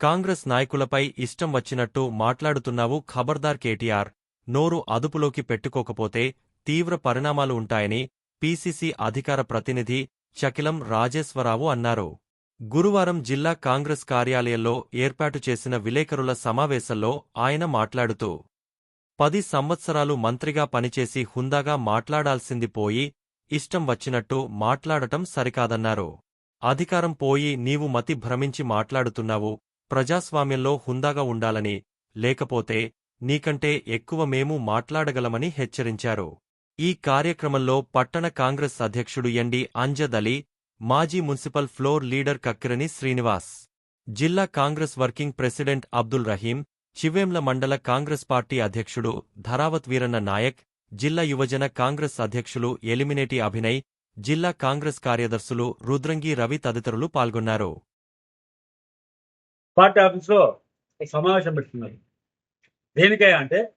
కాంగ్రెస్ నాయకులపై ఇష్టం వచ్చినట్టు మాట్లాడుతున్నావు ఖబర్దార్ కేటీఆర్. నోరు అదుపులోకి పెట్టుకోకపోతే తీవ్ర పరిణామాలు ఉంటాయని పీసీసీ అధికార ప్రతినిధి చకిలం రాజేశ్వరరావు అన్నారు. గురువారం జిల్లా కాంగ్రెస్ కార్యాలయంలో ఏర్పాటు చేసిన విలేకరుల సమావేశంలో ఆయన మాట్లాడుతూ పది సంవత్సరాలు మంత్రిగా పనిచేసి హుందాగా మాట్లాడాల్సింది పోయి ఇష్టం వచ్చినట్టు మాట్లాడటం సరికాదన్నారు. అధికారం పోయి నీవు మతి భ్రమించి మాట్లాడుతున్నావు. ప్రజాస్వామ్యంలో హుందాగా ఉండాలని లేకపోతే నీకంటే ఎక్కువ మేము మాట్లాడగలమని హెచ్చరించారు. ఈ కార్యక్రమంలో పట్టణ కాంగ్రెస్ అధ్యక్షుడు ఎండి అంజద్ అలీ మాజీ municipal floor leader Kakkirani Srinivas జిల్లా కాంగ్రెస్ వర్కింగ్ ప్రెసిడెంట్ అబ్దుల్ రహీం చివేంల మండల కాంగ్రెస్ పార్టీ అధ్యక్షుడు ధరావత్ వీరన్న నాయక్ జిల్లా యువజన కాంగ్రెస్ అధ్యక్షులు ఎలిమినేటి అభినయ్ జిల్లా కాంగ్రెస్ కార్యదర్శులు రుద్రంగి రవి తదితరులు పాల్గొన్నారు. పార్టీ ఆఫీస్లో సమావేశం పెట్టుకున్నారు. దేనికై అంటే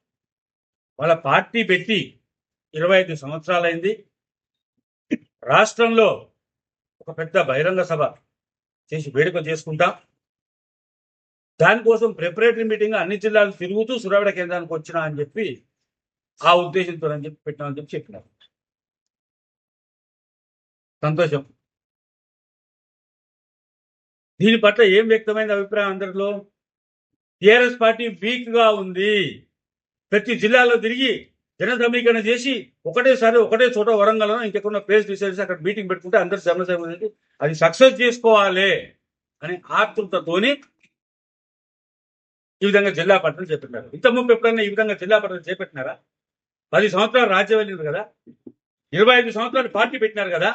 వాళ్ళ పార్టీ పెట్టి ఇరవై ఐదు సంవత్సరాలైంది. రాష్ట్రంలో ఒక పెద్ద బహిరంగ సభ చేసి వేడుక చేసుకుంటాం. దానికోసం ప్రిపరేటరీ మీటింగ్ అన్ని జిల్లాలు తిరుగుతూ సురవిడ కేంద్రానికి వచ్చినా అని చెప్పి ఆ ఉద్దేశంతో అని చెప్పి పెట్టామని చెప్పి చెప్పినారు. సంతోషం. దీని పట్ల ఏం వ్యక్తమైన అభిప్రాయం అందరిలో? టిఆర్ఎస్ పార్టీ వీక్గా ఉంది. ప్రతి జిల్లాలో తిరిగి జన సమీకరణ చేసి ఒకటేసారి ఒకటే చోట వరంగల్ ఇంకెక్కడ ప్లేస్ తీసేసి అక్కడ మీటింగ్ పెట్టుకుంటే అందరు జన సమీకరణ అది సక్సెస్ చేసుకోవాలి అని ఆతృతతోని ఈ విధంగా జిల్లా పట్టణం చేపట్టినారు. ఇంత ఎప్పుడైనా ఈ విధంగా జిల్లా పట్టణం చేపట్టినారా? పది సంవత్సరాలు రాజ్యం వెళ్ళింది కదా? ఇరవై ఐదు సంవత్సరాలు పార్టీ పెట్టినారు కదా?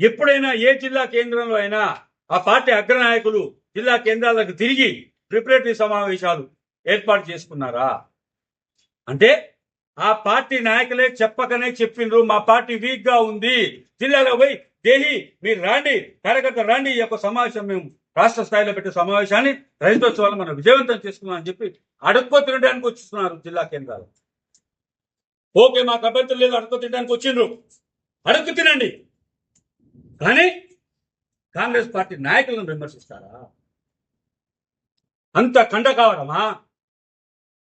ఎప్పుడైనా ఏ జిల్లా కేంద్రంలో అయినా ఆ పార్టీ అగ్రనాయకులు జిల్లా కేంద్రాలకు తిరిగి ప్రిపరేటరీ సమావేశాలు ఏర్పాటు చేసుకున్నారా? అంటే ఆ పార్టీ నాయకులే చెప్పకనే చెప్పిండ్రు మా పార్టీ వీక్గా ఉంది జిల్లాలో పోయి దేహి మీరు రాండి కార్యకర్త రాండి ఈ యొక్క సమావేశం మేము రాష్ట్ర స్థాయిలో పెట్టే సమావేశాన్ని రైతోత్సవాలు మనం విజయవంతం చేసుకున్నాం అని చెప్పి అడుక్కో తినడానికి వచ్చిస్తున్నారు జిల్లా కేంద్రాలు. ఓకే మాకు అభ్యర్థులు లేదు అడుక్కో తినడానికి వచ్చిండ్రు. అడుక్కు తినండి. కానీ కాంగ్రెస్ పార్టీ నాయకులను విమర్శిస్తారా? అంత కండ కావడమా?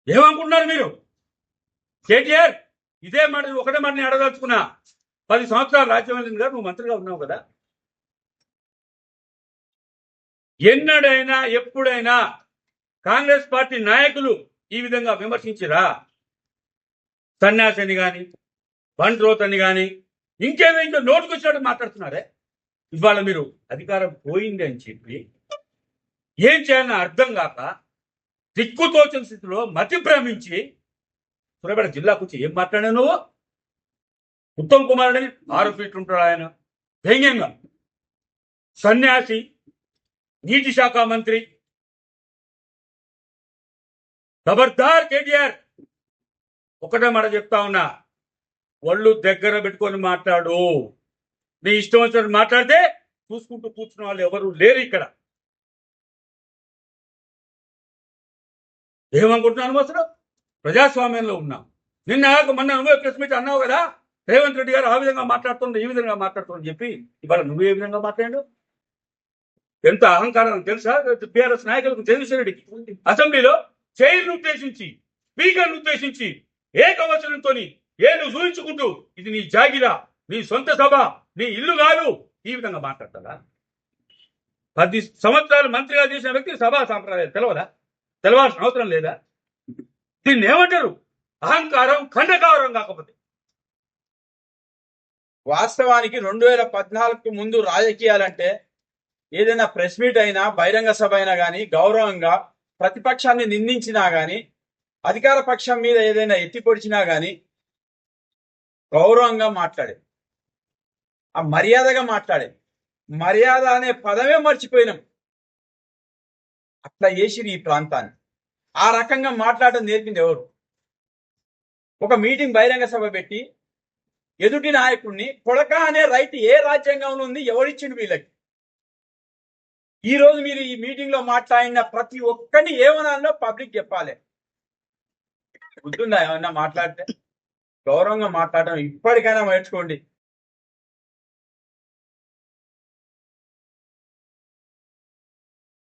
ఏమనుకుంటున్నారు మీరు? కేటీఆర్ ఇదే మాట ఒకటే మాట నేను అడగదలుచుకున్నా పది సంవత్సరాలు రాజ్యవర్ధన్ గారు నువ్వు మంత్రిగా ఉన్నావు కదా. ఎన్నడైనా ఎప్పుడైనా కాంగ్రెస్ పార్టీ నాయకులు ఈ విధంగా విమర్శించిరా? సన్యాసిని కానీ బండ్రోత్ అని గాని ఇంకేదో ఇంకా నోటుకొచ్చినట్టు మాట్లాడుతున్నారే? ఇవాళ మీరు అధికారం పోయింది అని చెప్పి ఏం చేయాలని అర్థం కాక దిక్కుతోచిన స్థితిలో మతి భ్రమించి సూర్యాపేట జిల్లాకు వచ్చి ఏం మాట్లాడా నువ్వు? ఉత్తమ్ కుమార్ అని ఆరు ఫీట్లు ఉంటాడు ఆయన. వ్యంగ్యంగా సన్యాసి నీటి శాఖ మంత్రి ఖబర్దార్ కేటీఆర్. ఒకటే మాట చెప్తా ఉన్నా ఒళ్ళు దగ్గర పెట్టుకొని మాట్లాడు. నీ ఇష్టం వచ్చినట్టు మాట్లాడితే చూసుకుంటూ కూర్చున్న వాళ్ళు ఎవరు లేరు ఇక్కడ. ఏమనుకుంటున్నాను అసలు ప్రజాస్వామ్యంలో ఉన్నాం నిన్న మొన్న నువ్వే ప్రెస్ మీట్ అన్నావు కదా? రేవంత్ రెడ్డి గారు ఆ విధంగా మాట్లాడుతుంది ఈ విధంగా మాట్లాడుతుంది చెప్పి ఇవాళ నువ్వు ఏ విధంగా మాట్లాడు ఎంత అహంకారం తెలుసా? బీఆర్ఎస్ నాయకులకు జగదీశ్వర రెడ్డికి. అసెంబ్లీలో చైర్ను ఉద్దేశించి స్పీకర్ను ఉద్దేశించి ఏకవచనంతో నువ్వు చూపించుకుంటూ ఇది నీ జాగిరా. నీ సొంత సభ నీ ఇల్లు కాదు. ఈ విధంగా మాట్లాడతారా పది సంవత్సరాలు మంత్రిగా చేసిన వ్యక్తి సభా సాంప్రదాయం తెలవదా? తెలవాల్సిన అవసరం లేదా? దీన్ని ఏమంటారు? అహంకారం ఖండకారం కాకపోతే. వాస్తవానికి రెండు వేల పద్నాలుగుకి ముందు రాజకీయాలంటే ఏదైనా ప్రెస్ మీట్ అయినా బహిరంగ సభ అయినా కానీ గౌరవంగా ప్రతిపక్షాన్ని నిందించినా కానీ అధికార పక్షం మీద ఏదైనా ఎత్తి పొడిచినా కానీ గౌరవంగా మాట్లాడేది ఆ మర్యాదగా మాట్లాడే. మర్యాద అనే పదమే మర్చిపోయినాం. అట్లా చేసిరు ఈ ప్రాంతాన్ని. ఆ రకంగా మాట్లాడడం నేర్పింది ఎవరు? ఒక మీటింగ్ బహిరంగ సభ పెట్టి ఎదుటి నాయకుడిని కొడక అనే రైట్ ఏ రాజ్యాంగంలో ఉంది ఎవరిచ్చిండు వీళ్ళకి? ఈ రోజు మీరు ఈ మీటింగ్లో మాట్లాడిన ప్రతి ఒక్కరిని ఏమనాలో పబ్లిక్ చెప్పాలి. గుర్తుందా ఏమన్నా మాట్లాడితే? గౌరవంగా మాట్లాడడం ఇప్పటికైనా నేర్చుకోండి.